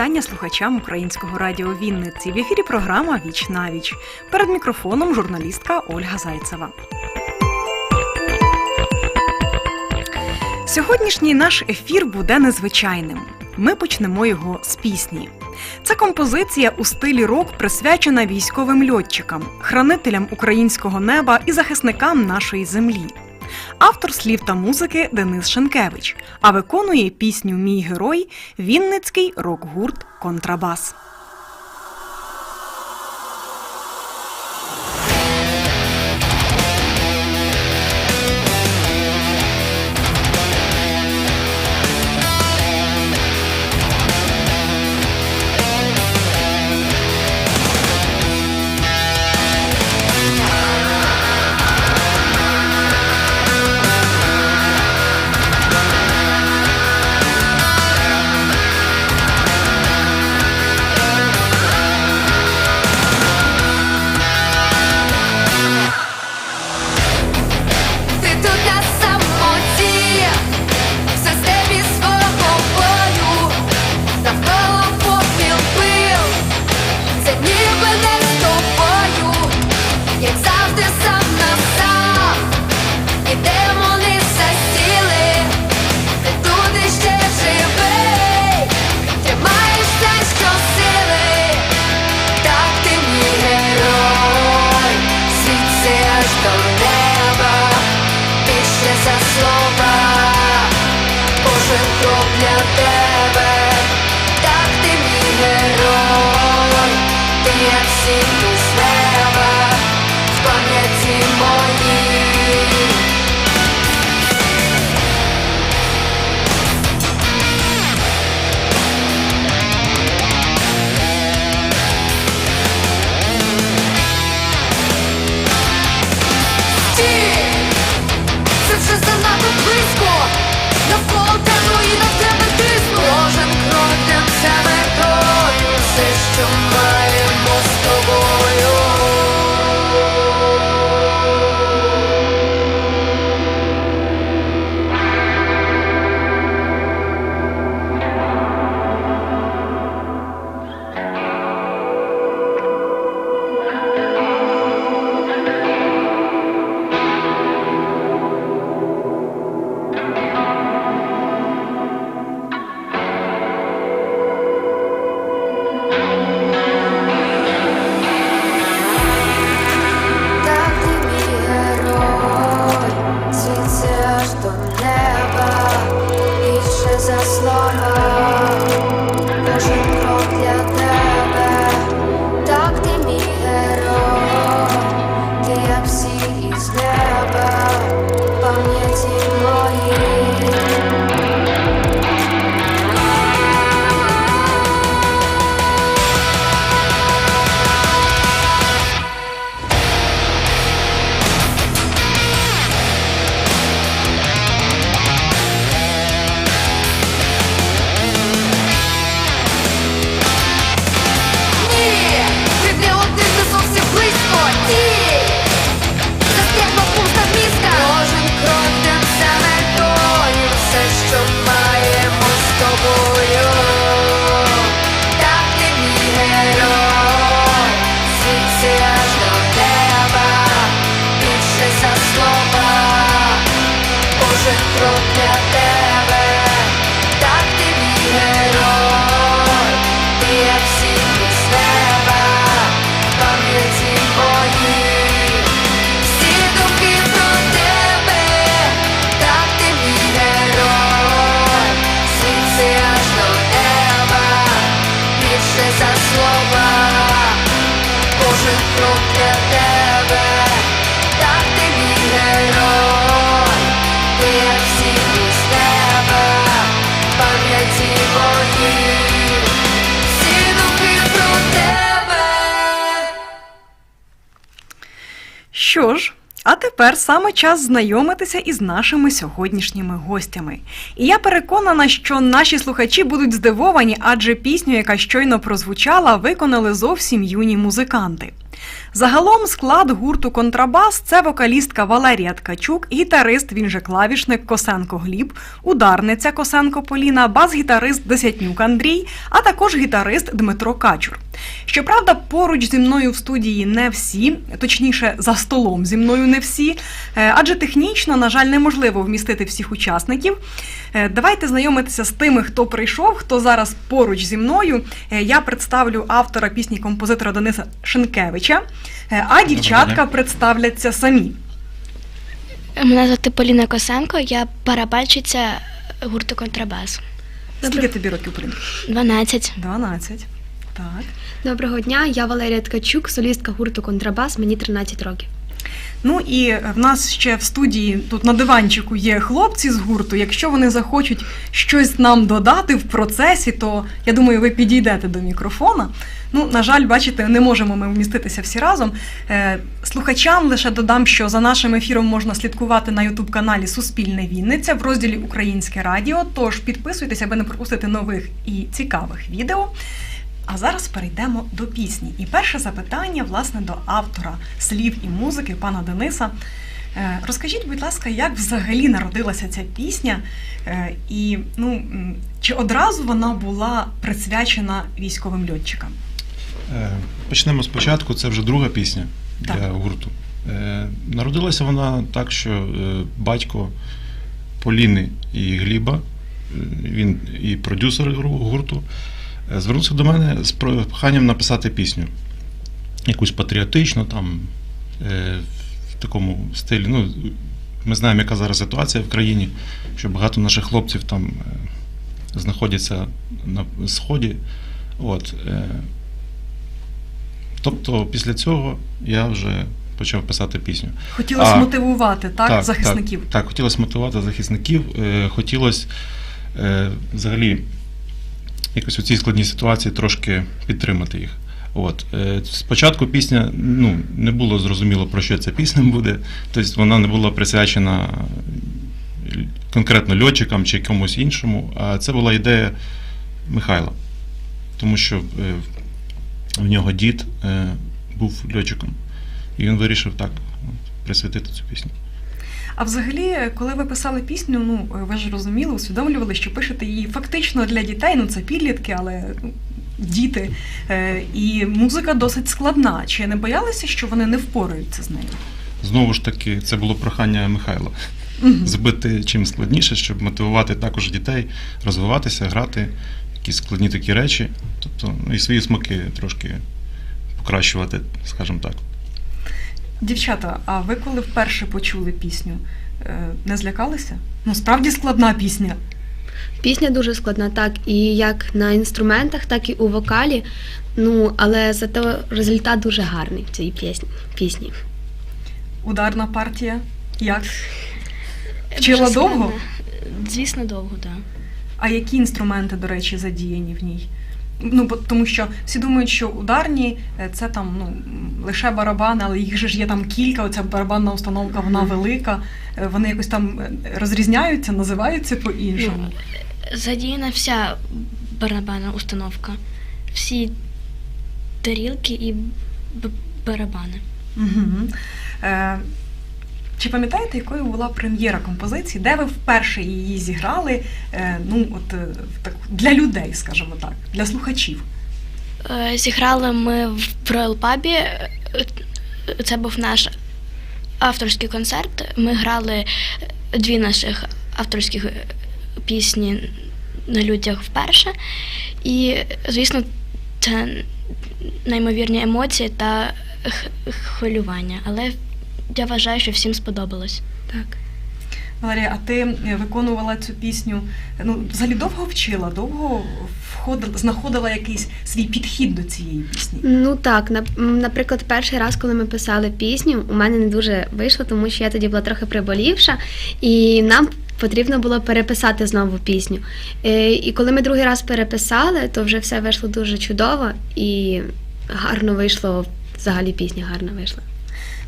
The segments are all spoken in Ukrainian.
вітання слухачам українського радіо Вінниці. В ефірі програма Віч на віч. Перед мікрофоном журналістка Ольга Зайцева. Сьогоднішній наш ефір буде незвичайним. Ми почнемо його з пісні. Це композиція у стилі рок присвячена військовим льотчикам, хранителям українського неба і захисникам нашої землі автор слів та музики Денис Шенкевич, а виконує пісню Мій герой Вінницький рок-гурт Контрабас. somebody Що ж, а тепер саме час знайомитися із нашими сьогоднішніми гостями. І я переконана, що наші слухачі будуть здивовані, адже пісню, яка щойно прозвучала, виконали зовсім юні музиканти. Загалом склад гурту Контрабас це вокалістка Валерія Ткачук, гітарист, він же клавішник Косенко Гліб, ударниця Косенко Поліна, бас-гітарист Десятнюк Андрій, а також гітарист Дмитро Качур. Щоправда, поруч зі мною в студії не всі, точніше, за столом зі мною не всі, е, адже технічно, на жаль, неможливо вмістити всіх учасників. Е, Давайте знайомитися з тими, хто прийшов, хто зараз поруч зі мною. Е, Я представлю автора пісні композитора Дениса Шенкевича, е, а дівчатка представляться самі. Мене звати Поліна Косенко, я барабанщиця гурту Контрабас. Скільки тобі років, Полін? 12. 12. Так. Доброго дня, я Валерія Ткачук, солістка гурту Контрабас, мені 13 років. Ну і в нас ще в студії тут на диванчику є хлопці з гурту. Якщо вони захочуть щось нам додати в процесі, то я думаю, ви підійдете до мікрофона. Ну, на жаль, бачите, не можемо ми вміститися всі разом. Е, слухачам лише додам, що за нашим ефіром можна слідкувати на Ютуб каналі Суспільне Вінниця в розділі Українське Радіо. Тож підписуйтесь, аби не пропустити нових і цікавих відео. А зараз перейдемо до пісні. І перше запитання, власне, до автора слів і музики, пана Дениса. Е, Розкажіть, будь ласка, як взагалі народилася ця пісня, Е, і ну, чи одразу вона була присвячена військовим льотчикам? Е, Почнемо спочатку. Це вже друга пісня Так. для гурту. Народилася вона так, що батько Поліни і Гліба, він і продюсер гурту, звернувся до мене з проханням написати пісню. Якусь патріотичну, там, е, в такому стилі. Ну, ми знаємо, яка зараз ситуація в країні, що багато наших хлопців там е, знаходяться на сході. От, е, тобто після цього я вже почав писати пісню. Хотілося А, мотивувати так, захисників. Так, так хотілося мотивувати захисників, хотілося взагалі якось у цій складній ситуації трошки підтримати їх. От. Е, спочатку пісня ну, не було зрозуміло, про що ця пісня буде. Тобто вона не була присвячена конкретно льотчикам чи комусь іншому, а це була ідея Михайла. Тому що е, в нього дід е, був льотчиком. І він вирішив так присвятити цю пісню. А взагалі, коли ви писали пісню, ну ви ж розуміли, усвідомлювали, що пишете її фактично для дітей. Ну це підлітки, але ну, діти. Е, і музика досить складна. Чи не боялися, що вони не впораються з нею? Знову ж таки, це було прохання Михайла. Зробити чим складніше, щоб мотивувати також дітей розвиватися, грати якісь складні такі речі, тобто ну, і свої смаки трошки покращувати, скажімо так. Дівчата, а ви коли вперше почули пісню, е, не злякалися? Ну, справді складна пісня. Пісня дуже складна, так, і як на інструментах, так і у вокалі. Ну, але зато результат дуже гарний в цій пісні. Ударна партія. Як? Вчила Дуже довго? Звісно, довго, так. А які інструменти, до речі, задіяні в ній? Ну, бо тому що всі думають, що ударні е, це там ну, лише барабани, але їх же ж є там кілька. Оця барабанна установка, вона велика. Е, Вони якось там е, розрізняються, називаються по-іншому. Задіяна вся барабанна установка, всі тарілки і барабани. Угу. Е, чи пам'ятаєте, якою була прем'єра композиції, де ви вперше її зіграли? Е, ну, от е, так, для людей, скажімо так, для слухачів? Е, Зіграли ми в. Е, Це був наш авторський концерт. Ми грали дві наших авторських пісні на людях вперше. І, звісно, це неймовірні емоції та хвилювання. Але я вважаю, що всім сподобалось. Так. Валерія, а ти виконувала цю пісню? Ну, взагалі довго вчила, довго входила, знаходила якийсь свій підхід до цієї пісні? Ну так, наприклад, перший раз, коли ми писали пісню, у мене не дуже вийшло, тому що я тоді була трохи приболівша, і нам потрібно було переписати знову пісню. Е, І коли ми другий раз переписали, то вже все вийшло дуже чудово і гарно вийшло. Взагалі пісня гарно вийшла.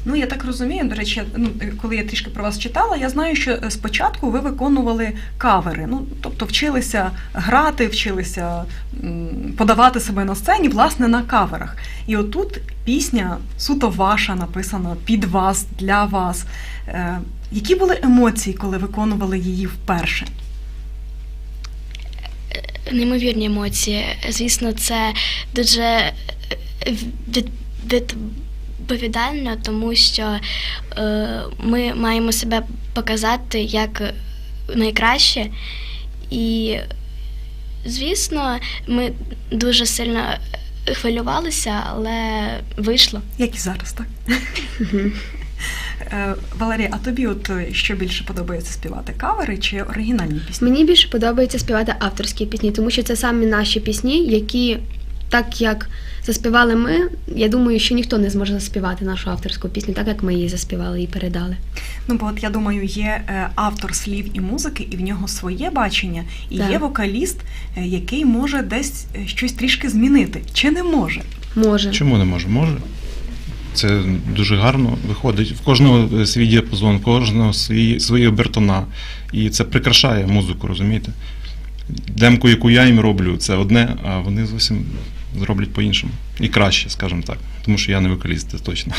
Ну, я так розумію, до речі, ну, е, коли я трішки про вас читала, я знаю, що е, спочатку ви виконували кавери. Ну, тобто вчилися грати, вчилися подавати себе на сцені, власне, на каверах. І отут пісня суто ваша написана під вас, для вас. Е, які були емоції, коли виконували її вперше? Неймовірні емоції. Звісно, це дуже е, від- відповідально, тому що е, ми маємо себе показати як найкраще. І, звісно, ми дуже сильно хвилювалися, але вийшло. Як і зараз, так? Е, Валерія, а тобі от е, що більше подобається співати? Кавери чи оригінальні пісні? Мені більше подобається співати авторські пісні, тому що це самі наші пісні, які, так як заспівали ми, я думаю, що ніхто не зможе заспівати нашу авторську пісню, так як ми її заспівали і передали. Ну, бо от я думаю, є е, автор слів і музики, і в нього своє бачення, і Так. є вокаліст, е, який може десь е, щось трішки змінити. Чи не може? Може. Чому не може? Може. Це дуже гарно виходить. В кожного свій діапазон, в кожного свої, свої обертона. І це прикрашає музику, розумієте? Демку, яку я їм роблю, це одне, а вони зовсім зроблять по-іншому. І краще, скажімо так. Тому що я не вокаліст, це точно.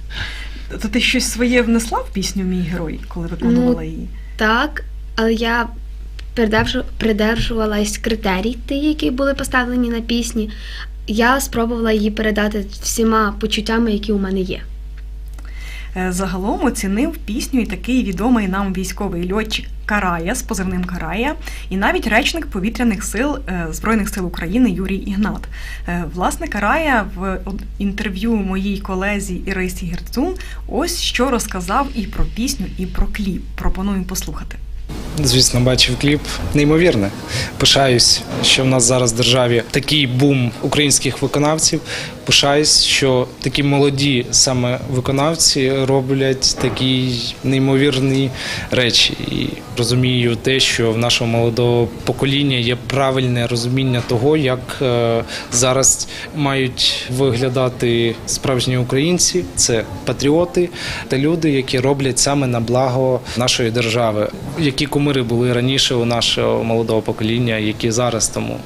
То ти щось своє внесла в пісню Мій герой, коли виконувала Ну, її? Так, але я придержу, придержувалась критерій, ті, які були поставлені на пісні. Я спробувала її передати всіма почуттями, які у мене є. Е, Загалом оцінив пісню і такий відомий нам військовий льотчик Карая з позивним Карая, і навіть речник повітряних сил е, Збройних сил України Юрій Ігнат. Е, Власне, Карая в інтерв'ю моїй колезі Ірисі Герцун ось що розказав і про пісню, і про кліп. Пропоную послухати. Звісно, бачив кліп. Неймовірне. Пишаюсь, що в нас зараз в державі такий бум українських виконавців. Пишаюсь, що такі молоді саме виконавці роблять такі неймовірні речі. І розумію те, що в нашого молодого покоління є правильне розуміння того, як е, зараз мають виглядати справжні українці. Це патріоти та люди, які роблять саме на благо нашої держави. Які кумири були раніше у нашого молодого покоління, які зараз тому,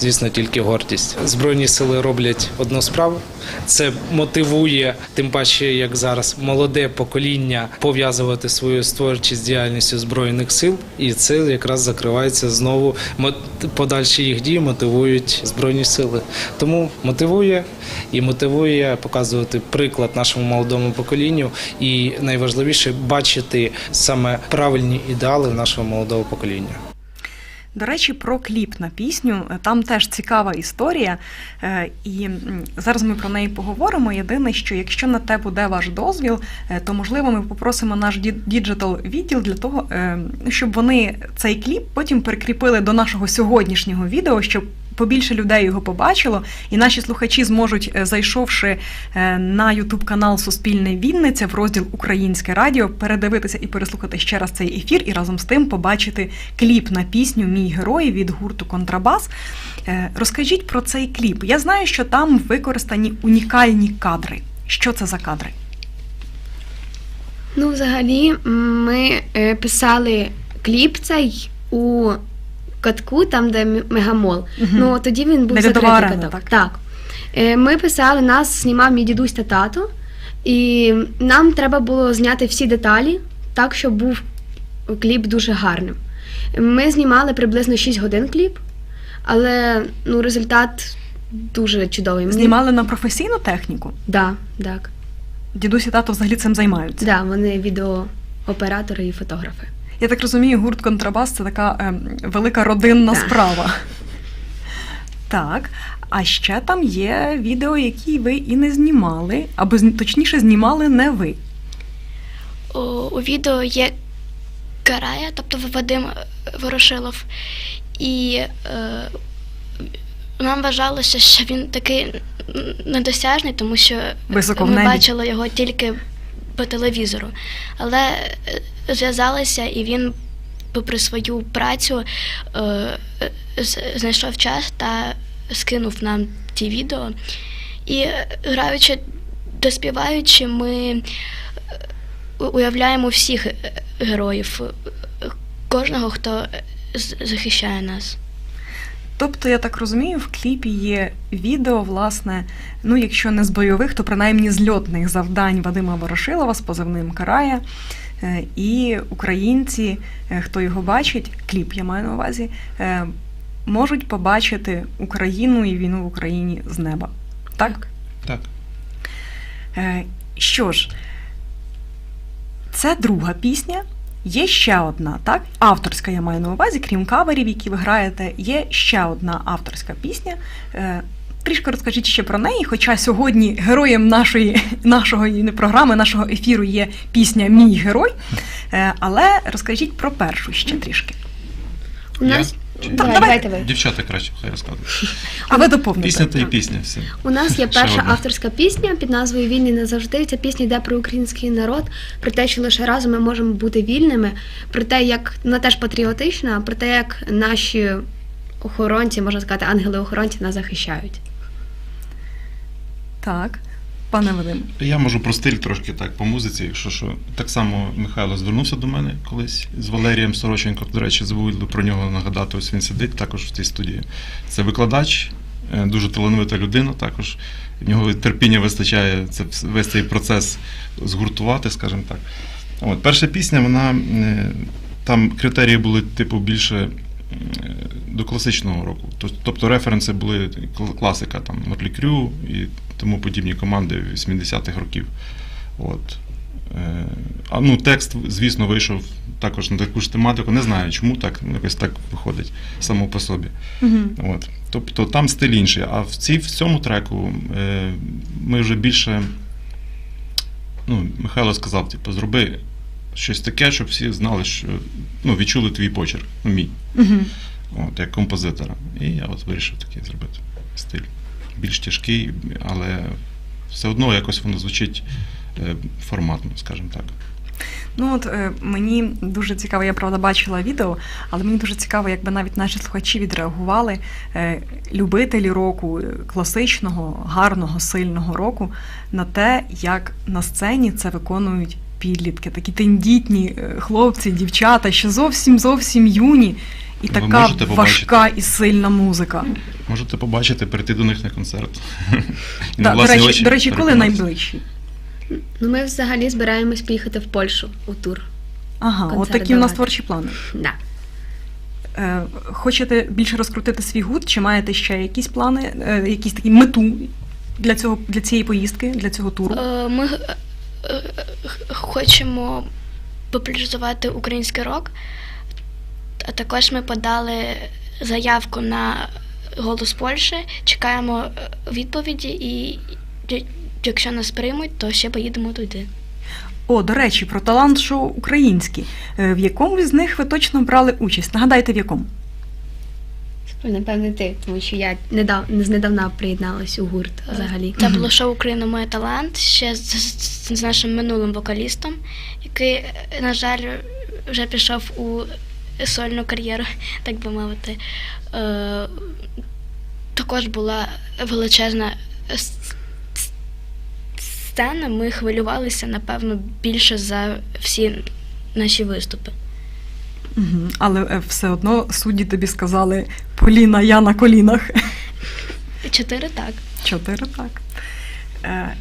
звісно, тільки гордість. Збройні сили роблять одну справу. Це мотивує, тим паче, як зараз молоде покоління пов'язувати свою творчість з діяльністю збройних сил, і це якраз закривається знову. Подальші їх дії мотивують збройні сили. Тому мотивує і мотивує показувати приклад нашому молодому поколінню, і найважливіше бачити саме правильні ідеали нашого молодого покоління. До речі, про кліп на пісню. Там теж цікава історія, е, і зараз ми про неї поговоримо. Єдине, що якщо на те буде ваш дозвіл, е, то можливо ми попросимо наш діджитал відділ для того, е, щоб вони цей кліп потім прикріпили до нашого сьогоднішнього відео, щоб. Побільше людей його побачило, і наші слухачі зможуть, е, зайшовши е, на Ютуб канал Суспільне Вінниця в розділ Українське Радіо, передивитися і переслухати ще раз цей ефір, і разом з тим побачити кліп на пісню Мій герой від гурту Контрабас. Е, Розкажіть про цей кліп. Я знаю, що там використані унікальні кадри. Що це за кадри? Ну, взагалі, ми писали кліп цей у катку, там, де мегамол. Мгм. Ну, тоді він був закритий каток. так? Е, Ми писали, нас знімав мій дідусь та тато, і нам треба було зняти всі деталі так, щоб був кліп дуже гарним. Ми знімали приблизно 6 годин кліп, але ну, результат дуже чудовий. Знімали на професійну техніку. Да, так. Дідусь і тато взагалі цим займаються. Да, вони відеооператори і фотографи. Я так розумію, гурт Контрабас це така ем, велика родинна Так. справа. Так. А ще там є відео, які ви і не знімали, або точніше знімали не ви. У, у відео є Карая, тобто Вадим Ворошилов. І е, нам вважалося, що він такий недосяжний, тому що Високо ми небі. бачили його тільки по телевізору. Але е, зв'язалися, і він, попри свою працю, е, знайшов час та скинув нам ті відео. І е, граючи доспіваючи, ми уявляємо всіх героїв, кожного, хто захищає нас. Тобто, я так розумію, в кліпі є відео, власне, ну якщо не з бойових, то принаймні з льотних завдань Вадима Ворошилова з позивним Карая. Е, І українці, е, хто його бачить, кліп я маю на увазі, е, можуть побачити Україну і війну в Україні з неба. Так? Так. Що ж, це друга пісня. Є ще одна, так? Авторська я маю на увазі, крім каверів, які ви граєте, є ще одна авторська пісня. Е, Трішки розкажіть ще про неї, хоча сьогодні героєм нашої, нашого не програми, нашого ефіру є пісня Мій герой. Е, Але розкажіть про першу ще трішки. У нас Давай, давайте. ви. Дівчата краще хай розказують. А ви доповните. Пісня та й пісня. Все. У нас є Ще перша одна. авторська пісня під назвою Вільний назавжди. Ця пісня йде про український народ, про те, що лише разом ми можемо бути вільними, про те, як вона теж патріотична, про те, як наші охоронці, можна сказати, ангели-охоронці нас захищають. Так, пане Вадим. Я можу про стиль трошки так по музиці, якщо що. Так само Михайло звернувся до мене колись з Валерієм Сороченко. До речі, забув про нього нагадати. Ось він сидить також в цій студії. Це викладач, е, дуже талановита людина також. В нього терпіння вистачає це весь цей процес згуртувати, скажімо так. От, перша пісня, вона е, там критерії були, типу, більше до класичного року. Тобто референси були класика, там Мотлі Крю і тому подібні команди 80-х років. От. Е, А ну, текст, звісно, вийшов також на таку ж тематику. Не знаю, чому так, ну, якось так виходить само по собі. Угу. От. Тобто там стиль інший. А в, цій, в цьому треку е, ми вже більше. Ну, Михайло сказав, типу, зроби щось таке, щоб всі знали, що ну, відчули твій почерк, ну, мій, Угу. от, як композитора. І я от вирішив такий зробити стиль. Більш тяжкий, але все одно якось воно звучить е, форматно, скажімо так. Ну от е, мені дуже цікаво, я правда бачила відео, але мені дуже цікаво, якби навіть наші слухачі відреагували е, любителі року, класичного, гарного, сильного року на те, як на сцені це виконують підлітки, такі тендітні е, хлопці, дівчата, ще зовсім зовсім юні, і Ви така можете важка і сильна музика. Можете побачити, прийти до них на концерт. І на до речі, очі до речі, коли найближчий? Ну, ми взагалі збираємось поїхати в Польщу у тур. Ага, от такі у нас творчі плани. Да. Е, Хочете більше розкрутити свій гурт, чи маєте ще якісь плани, е, якісь такі мету для цього для цієї поїздки, для цього туру? Е, Ми хочемо популяризувати український рок. А також ми подали заявку на голос Польщі, чекаємо е, відповіді, і якщо нас приймуть, то ще поїдемо туди. О, до речі, про талант шоу українські. Е, В якому з них ви точно брали участь? Нагадайте, в якому? Напевне, ти, тому що я недав... знедавна приєдналась у гурт взагалі. Це було шоу Україна має талант ще з, з, з нашим минулим вокалістом, який, е, на жаль, вже пішов у сольну кар'єру, так би мовити. Е, також була величезна сцена. Ми хвилювалися, напевно, більше за всі наші виступи. Угу. Але е, все одно судді тобі сказали Поліна, я на колінах. Чотири так. Чотири так. Е,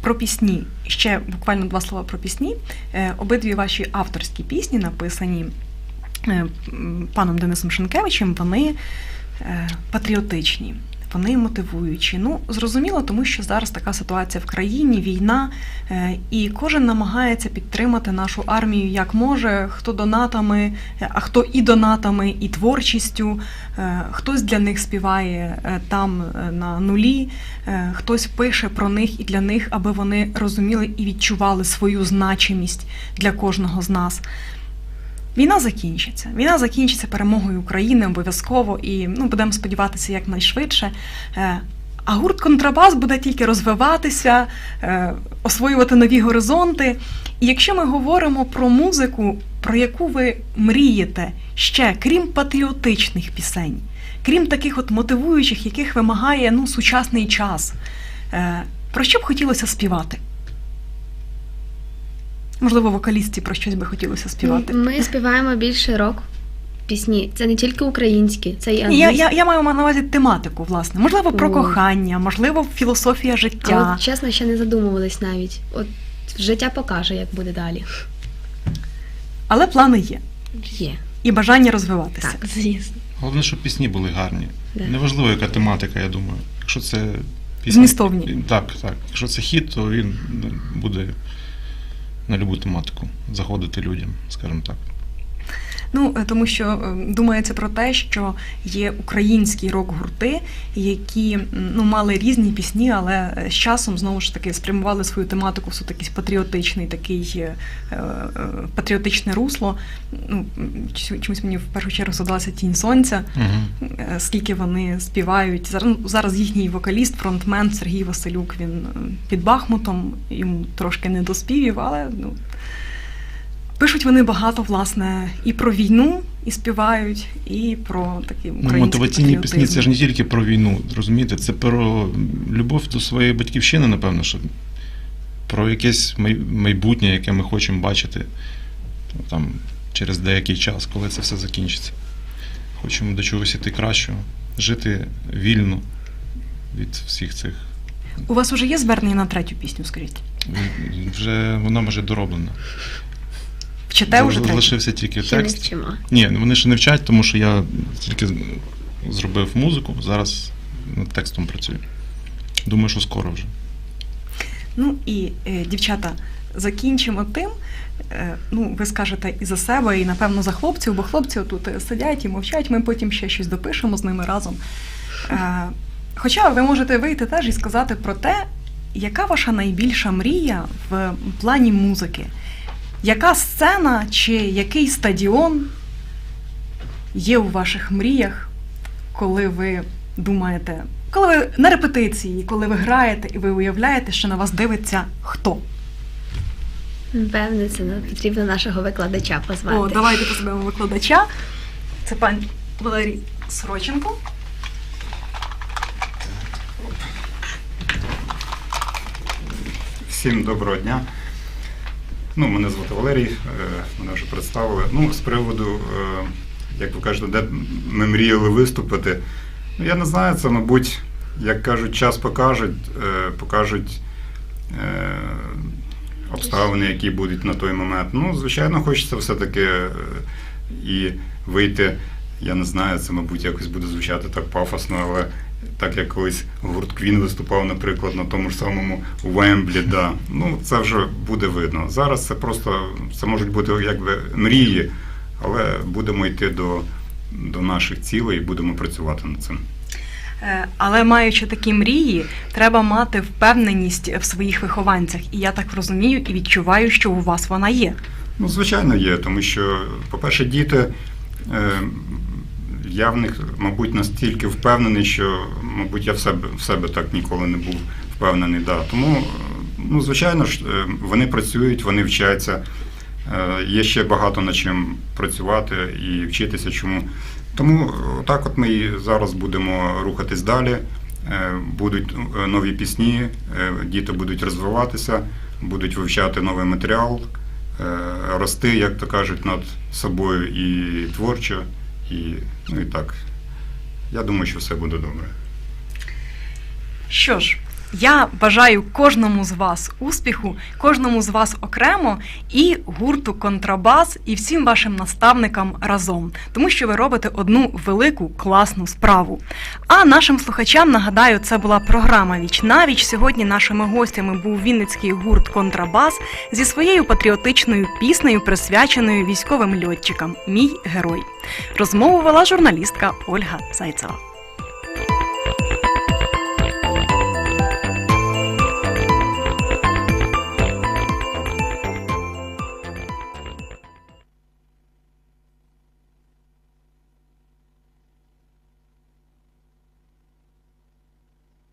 Про пісні. Ще буквально два слова про пісні. Е, Обидві ваші авторські пісні написані е, паном Денисом Шенкевичем, вони е, патріотичні. Вони мотивуючі. Ну, зрозуміло, тому що зараз така ситуація в країні, війна, е, і кожен намагається підтримати нашу армію як може, хто донатами, е, а хто і донатами, і творчістю. Е, Хтось для них співає там на нулі, хтось пише про них і для них, аби вони розуміли і відчували свою значимість для кожного з нас. Війна закінчиться. Війна закінчиться перемогою України обов'язково і ну, будемо сподіватися якнайшвидше. Е, А гурт контрабас буде тільки розвиватися, е, освоювати нові горизонти. І якщо ми говоримо про музику, про яку ви мрієте ще, крім патріотичних пісень, крім таких от мотивуючих, яких вимагає ну, сучасний час, е, Про що б хотілося співати? Можливо, вокалістці про щось би хотілося співати. Ми співаємо більше рок пісні. Це не тільки українські, це і Я, англійські. я, я маю на увазі тематику, власне. Можливо, про О. кохання, можливо, філософія А життя. от, чесно, ще не задумувались навіть. От життя покаже, як буде далі. Але плани є. Є. І бажання розвиватися. Так. Звісно. Головне, щоб пісні були гарні. Да. Неважливо, яка тематика, я думаю. Якщо це Змістовні. Так, так. Якщо це хіт, то він ну, буде на любу тематику заходити людям, скажімо так. Ну, е, тому що е, думається про те, що є українські рок-гурти, які ну, мали різні пісні, але е, з часом знову ж таки спрямували свою тематику в якийсь патріотичний такий патріотичне русло. Ну, чомусь- мені в першу чергу задалася тінь сонця. Угу. скільки вони співають. Зараз, ну, зараз їхній вокаліст, фронтмен Сергій Василюк, він під Бахмутом, йому трошки не до співів, але ну, пишуть вони багато, власне, і про війну, і співають, і про такі Ну, українські мотиваційні пісні це ж не тільки про війну, розумієте? Це про любов до своєї батьківщини, напевно, що про якесь майбутнє, яке ми хочемо бачити там, через деякий час, коли це все закінчиться. Хочемо до чогось іти кращого, жити вільно від всіх цих. У вас вже є звернення на третю пісню, скажіть? Вже вона може дороблена. Вчите вже? Залишився тільки Ще не текст. вчимо. Ні, ну вони ще не вчать, тому що я тільки зробив музику, зараз над текстом працюю. Думаю, що скоро вже. Ну і е, дівчата, закінчимо тим. е, Ну, ви скажете і за себе, і напевно за хлопців, бо хлопці тут е, сидять і мовчать. Ми потім ще щось допишемо з ними разом. Е, Хоча ви можете вийти теж і сказати про те, яка ваша найбільша мрія в плані музики? Яка сцена чи який стадіон є у ваших мріях, коли ви думаєте, коли ви на репетиції, коли ви граєте і ви уявляєте, що на вас дивиться хто? Певне, це потрібно нашого викладача позвати. О, давайте позовемо викладача. Це пан Валерій Сороченко. Всім доброго дня. Ну, мене звати Валерій, е, мене вже представили. Ну, з приводу, е, як ви кажете, де ми мріяли виступити. Ну, я не знаю, це, мабуть, як кажуть, час покажуть, е, покажуть обставини, які будуть на той момент. Ну, звичайно, хочеться все-таки і вийти. Я не знаю, це, мабуть, якось буде звучати так пафосно, але так як колись гурт Квін виступав, наприклад, на тому ж самому Вемблі, да. ну це вже буде видно. Зараз це просто це можуть бути якби мрії, але будемо йти до, до наших цілей і будемо працювати над цим. Е, Але маючи такі мрії, треба мати впевненість в своїх вихованцях. І я так розумію і відчуваю, що у вас вона є. Ну, звичайно, є, тому що, по-перше, діти. Я в них, мабуть, настільки впевнений, що, мабуть, я в себе, в себе так ніколи не був впевнений. Да. Тому, е, ну, звичайно ж, е, вони працюють, вони вчаться. Е, Є ще багато над чим працювати і вчитися чому. Тому так от ми і зараз будемо рухатись далі. Будуть нові пісні, діти будуть розвиватися, будуть вивчати новий матеріал, рости, як то кажуть, над собою і творчо, і, ну і так. Я думаю, що все буде добре. Що ж, я бажаю кожному з вас успіху, кожному з вас окремо і гурту Контрабас, і всім вашим наставникам разом, тому що ви робите одну велику класну справу. А нашим слухачам нагадаю, це була програма Віч на віч. Сьогодні нашими гостями був Вінницький гурт Контрабас зі своєю патріотичною піснею, присвяченою військовим льотчикам Мій герой. Розмову вела журналістка Ольга Зайцева.